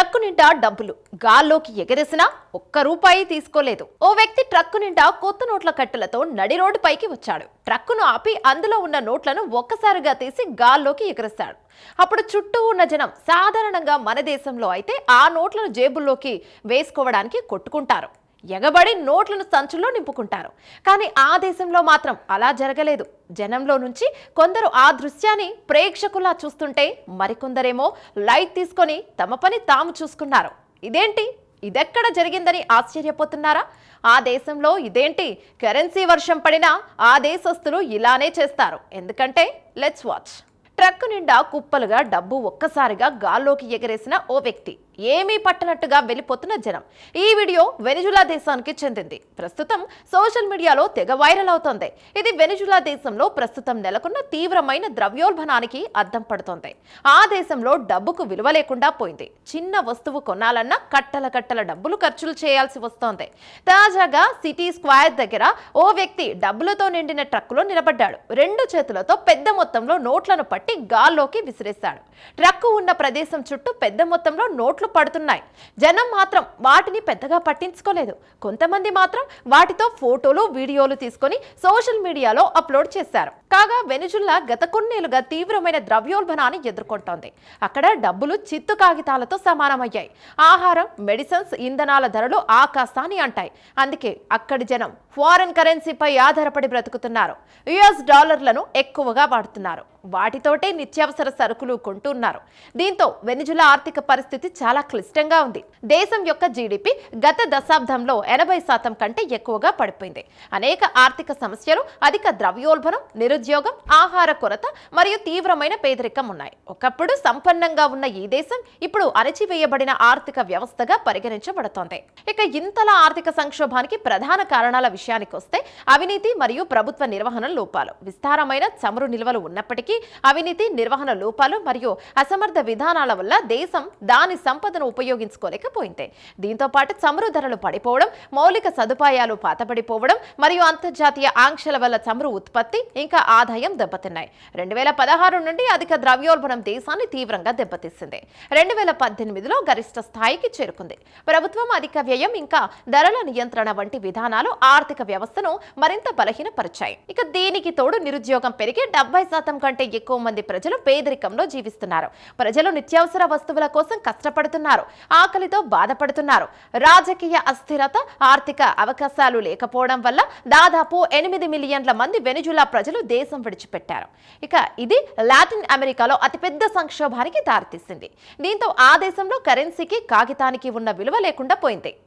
Truck నిండా డబ్బులు గాల్లోకి ఎగరేసినా ఒక్క రూపాయి తీసుకోలేదు. ఓ వ్యక్తి ట్రక్కు నిండా కొత్త నోట్ల కట్టెలతో నడి రోడ్డుపైకి వచ్చాడు. ట్రక్కును ఆపి అందులో ఉన్న నోట్లను ఒక్కసారిగా తీసి గాల్లోకి ఎగరేస్తాడు అప్పుడు చుట్టూ ఉన్న జనం సాధారణంగా మన దేశంలో అయితే ఆ నోట్లను జేబుల్లోకి వేసుకోవడానికి కొట్టుకుంటారు. ఎగబడి నోట్లను సంచుల్లో నింపుకుంటారు. కానీ ఆ దేశంలో మాత్రం అలా జరగలేదు. జనంలో నుంచి కొందరు ఆ దృశ్యాన్ని ప్రేక్షకులా చూస్తుంటే మరికొందరేమో లైట్ తీసుకొని తమ పని తాము చూసుకున్నారు. ఇదేంటి? ఇదెక్కడ జరిగిందని ఆశ్చర్యపోతున్నారా? ఆ దేశంలో ఇదేంటి? కరెన్సీ వర్షం పడినా ఆ దేశస్తులు ఇలానే చేస్తారు. ఎందుకంటే లెట్స్ వాచ్. ట్రక్కు నిండా కుప్పలుగా డబ్బు ఒక్కసారిగా గాల్లోకి ఎగరేసిన ఓ వ్యక్తి. ఏమీ పట్టనట్టుగా వెళ్ళిపోతున్న జనం. ఈ వీడియో వెనిజులా దేశానికి చెందింది. ప్రస్తుతం సోషల్ మీడియాలో తెగ వైరల్ అవుతోంది. ఇది వెనిజులా దేశంలో ప్రస్తుతం నెలకొన్న తీవ్రమైన ద్రవ్యోల్బణానికి అద్దం పడుతోంది. ఆ దేశంలో డబ్బుకు విలువ లేకుండా పోయింది. చిన్న వస్తువు కొనాలన్నా కట్టల కట్టల డబ్బులు ఖర్చులు చేయాల్సి వస్తోంది. తాజాగా సిటీ స్క్వేర్ దగ్గర ఓ వ్యక్తి డబ్బులతో నిండిన ట్రక్కులో నిలబడ్డాడు. రెండు చేతులతో పెద్ద మొత్తంలో నోట్లను పట్టి గాల్లోకి విసిరేశాడు. ట్రక్కు ఉన్న ప్రదేశం చుట్టూ పెద్ద మొత్తంలో నోట్లు పడుతున్నాయి. జనం మాత్రం వాటిని పెద్దగా పట్టించుకోలేదు. కొంతమంది మాత్రం వాటితో ఫోటోలు వీడియోలు తీసుకొని సోషల్ మీడియాలో అప్లోడ్ చేశారు. కాగా వెనుజుల్లా గత కొన్నేళ్ళుగా తీవ్రమైన ద్రవ్యోల్బణాన్ని ఎదుర్కొంటోంది. అక్కడ డబ్బులు చిత్తు కాగితాలతో సమానమయ్యాయి. ఆహారం మెడిసిన్స్ ఇంధనాల ధరలు ఆకాశాన్ని అంటాయి. అందుకే అక్కడి జనం ఫారెన్ కరెన్సీపై ఆధారపడి బ్రతుకుతున్నారు. యుఎస్ డాలర్లను ఎక్కువగా వాడుతున్నారు. వాటితోటే నిత్యావసర సరుకులు కొంటున్నారు. దీంతో వెనిజులా ఆర్థిక పరిస్థితి చాలా క్లిష్టంగా ఉంది. దేశం యొక్క జీడిపి గత దశాబ్దంలో ఎనభై శాతం కంటే ఎక్కువగా పడిపోయింది. అనేక ఆర్థిక సమస్యలు అధిక ద్రవ్యోల్బణం నిరుద్యోగం ఆహార కొరత మరియు తీవ్రమైన పేదరికం ఉన్నాయి. ఒకప్పుడు సంపన్నంగా ఉన్న ఈ దేశం ఇప్పుడు అణచివేయబడిన ఆర్థిక వ్యవస్థగా పరిగణించబడుతోంది. ఇక ఇంతలా ఆర్థిక సంక్షోభానికి ప్రధాన కారణాల విషయానికి వస్తే అవినీతి మరియు ప్రభుత్వ నిర్వహణ లోపాలు. విస్తారమైన చమురు నిల్వలు ఉన్నప్పటికీ అవినీతి నిర్వహణ లోపాలు మరియు అసమర్థ విధానాల వల్ల దేశం దాని సంపదను ఉపయోగించుకోలేకపోయింది. దీంతో పాటు చమురు ధరలు పడిపోవడం మౌలిక సదుపాయాలు పాతపడిపోవడం మరియు అంతర్జాతీయ ఆంక్షల వల్ల చమురు ఉత్పత్తి ఇంకా ఆదాయం దెబ్బతిన్నాయి. రెండు వేల పదహారు నుండి అధిక ద్రవ్యోల్బణం దేశాన్ని తీవ్రంగా దెబ్బతీసింది. రెండు వేల పద్దెనిమిదిలో గరిష్ట స్థాయికి చేరుకుంది. ప్రభుత్వం అధిక వ్యయం ఇంకా ధరల నియంత్రణ వంటి విధానాలు ఆర్థిక వ్యవస్థను మరింత బలహీనపరిచాయి. ఇక దీనికి తోడు నిరుద్యోగం పెరిగి డెబ్బై శాతం కంటే కంటే ఎక్కువ మంది ప్రజలు పేదరికంలో జీవిస్తున్నారు. ప్రజలు నిత్యావసర వస్తువుల కోసం కష్టపడుతున్నారు. ఆకలితో బాధపడుతున్నారు. రాజకీయ అస్థిరత ఆర్థిక అవకాశాలు లేకపోవడం వల్ల దాదాపు ఎనిమిది మిలియన్ల మంది వెనుజులా ప్రజలు దేశం విడిచిపెట్టారు. ఇక ఇది లాటిన్ అమెరికాలో అతిపెద్ద సంక్షోభానికి దారితీసింది. దీంతో ఆ దేశంలో కరెన్సీకి కాగితానికి ఉన్న విలువ లేకుండా పోయింది.